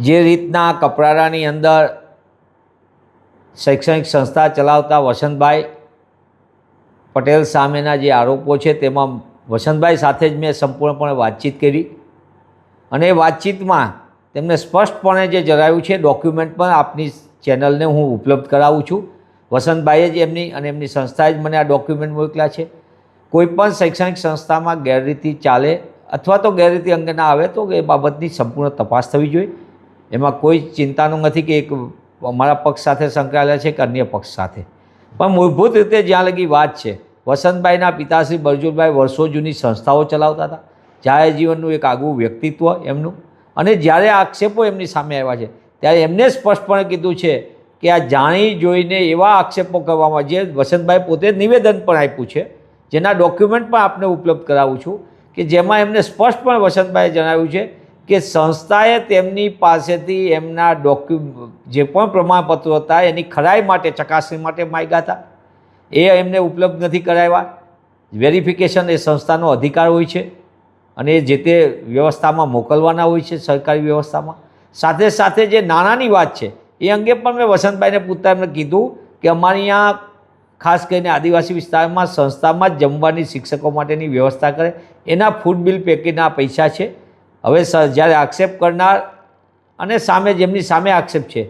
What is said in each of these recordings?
જે રીતના કપરાડાની અંદર શૈક્ષણિક સંસ્થા ચલાવતા વસંતભાઈ પટેલ સામેના જે આરોપો છે, તેમાં વસંતભાઈ સાથે જ મેં સંપૂર્ણપણે વાતચીત કરી અને એ વાતચીતમાં તેમને સ્પષ્ટપણે જે જણાવ્યું છે, ડોક્યુમેન્ટ પણ આપની ચેનલને હું ઉપલબ્ધ કરાવું છું. વસંતભાઈએ જ એમની અને એમની સંસ્થાએ જ મને આ ડોક્યુમેન્ટ મોકલ્યા છે. કોઈપણ શૈક્ષણિક સંસ્થામાં ગેરરીતિ ચાલે અથવા તો ગેરરીતિ અંગે ના આવે તો એ બાબતની સંપૂર્ણ તપાસ થવી જોઈએ. એમાં કોઈ ચિંતાનું નથી કે એક અમારા પક્ષ સાથે સંકળાયેલા છે કે અન્ય પક્ષ સાથે. પણ મૂળભૂત રીતે જ્યાં લગી વાત છે, વસંતભાઈના પિતાશ્રી બરજુલભાઈ વર્ષો જૂની સંસ્થાઓ ચલાવતા હતા. જાહેર જીવનનું એક આગવું વ્યક્તિત્વ એમનું. અને જ્યારે આક્ષેપો એમની સામે આવ્યા છે, ત્યારે એમને સ્પષ્ટપણે કીધું છે કે આ જાણી જોઈને એવા આક્ષેપો કરવામાં જે વસંતભાઈ પોતે નિવેદન પણ આપ્યું છે, જેના ડોક્યુમેન્ટ પણ આપને ઉપલબ્ધ કરાવું છું, કે જેમાં એમને સ્પષ્ટપણે વસંતભાઈએ જણાવ્યું છે કે સંસ્થાએ તેમની પાસેથી એમના ડોક્યુ, જે પણ પ્રમાણપત્રો હતા, એની ખરાઈ માટે, ચકાસણી માટે માગ્યા હતા. એ એમને ઉપલબ્ધ નથી કરાવ્યા. વેરિફિકેશન એ સંસ્થાનો અધિકાર હોય છે અને જે તે વ્યવસ્થામાં મોકલવાના હોય છે, સરકારી વ્યવસ્થામાં. સાથે સાથે જે નાણાંની વાત છે, એ અંગે પણ મેં વસંતભાઈને પૂછતા એમને કીધું કે અમારે અહીંયા ખાસ કરીને આદિવાસી વિસ્તારમાં સંસ્થામાં જમવાની શિક્ષકો માટેની વ્યવસ્થા કરે. એના ફૂડ બિલ પેકેજના પૈસા છે. હવે જ્યારે આક્ષેપ કરનાર અને સામે જેમની સામે આક્ષેપ છે,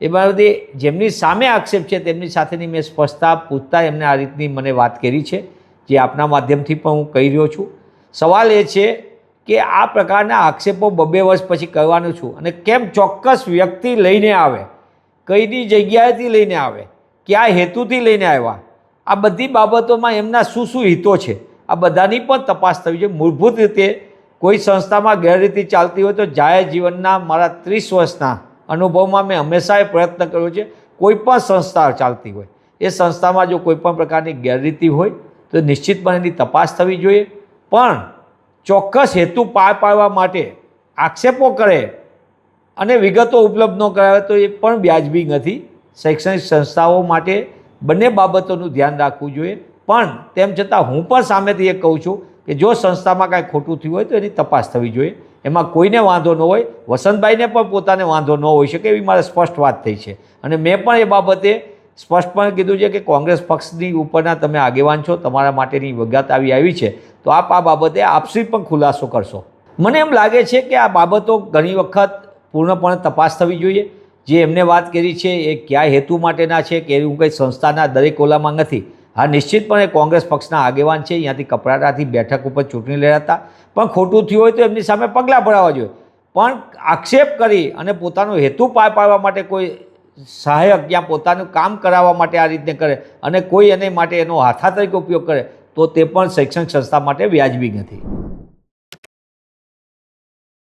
એ બાબતે જેમની સામે આક્ષેપ છે તેમની સાથેની મેં સ્પષ્ટતા પૂછતા એમને આ રીતની મને વાત કરી છે, જે આપના માધ્યમથી પણ હું કહી રહ્યો છું. સવાલ એ છે કે આ પ્રકારના આક્ષેપો બબે વર્ષ પછી કરવાનું છું અને કેમ ચોક્કસ વ્યક્તિ લઈને આવે, કઈની જગ્યાએથી લઈને આવે, કયા હેતુથી લઈને આવ્યા, આ બધી બાબતોમાં એમના શું શું હિતો છે, આ બધાની પણ તપાસ થવી જોઈએ. મૂળભૂત રીતે કોઈ સંસ્થામાં ગેરરીતિ ચાલતી હોય તો જાહેર જીવનના મારા ત્રીસ વર્ષના અનુભવમાં મેં હંમેશા એ પ્રયત્ન કર્યો છે, કોઈ પણ સંસ્થા ચાલતી હોય, એ સંસ્થામાં જો કોઈ પણ પ્રકારની ગેરરીતિ હોય, તો નિશ્ચિતપણે એની તપાસ થવી જોઈએ. પણ ચોક્કસ હેતુ પાર પાડવા માટે આક્ષેપો કરે અને વિગતો ઉપલબ્ધ ન કરાવે તો એ પણ વ્યાજબી નથી. શૈક્ષણિક સંસ્થાઓ માટે બંને બાબતોનું ધ્યાન રાખવું જોઈએ. પણ તેમ છતાં હું પણ સામેથી એ કહું છું કે જો સંસ્થામાં કાંઈ ખોટું થયું હોય તો એની તપાસ થવી જોઈએ. એમાં કોઈને વાંધો ન હોય. વસંતભાઈને પણ પોતાને વાંધો ન હોઈ શકે એવી મારે સ્પષ્ટ વાત થઈ છે. અને મેં પણ એ બાબતે સ્પષ્ટપણે કીધું છે કે કોંગ્રેસ પક્ષની ઉપરના તમે આગેવાન છો, તમારા માટેની વગાત આવી આવી છે. તો આપ આ બાબતે આપસી પણ ખુલાસો કરશો. મને એમ લાગે છે કે આ બાબતો ઘણી વખત પૂર્ણપણે તપાસ થવી જોઈએ. જે એમને વાત કરી છે એ કયા હેતુ માટેના છે, કે એવું કંઈ સંસ્થાના દરેક ઓલામાં નથી. હા, નિશ્ચિતપણે કોંગ્રેસ પક્ષના આગેવાન છે, અહીંયાથી કપરાટાથી બેઠક ઉપર ચૂંટણી લડ્યા હતા. પણ ખોટું થયું હોય તો એમની સામે પગલાં ભરાવા જોઈએ. પણ આક્ષેપ કરી અને પોતાનો હેતુ પાર પાડવા માટે કોઈ સહાયક ત્યાં પોતાનું કામ કરાવવા માટે આ રીતે કરે અને કોઈ એને માટે એનો હાથા તરીકે ઉપયોગ કરે, તો તે પણ શૈક્ષણિક સંસ્થા માટે વ્યાજબી નથી.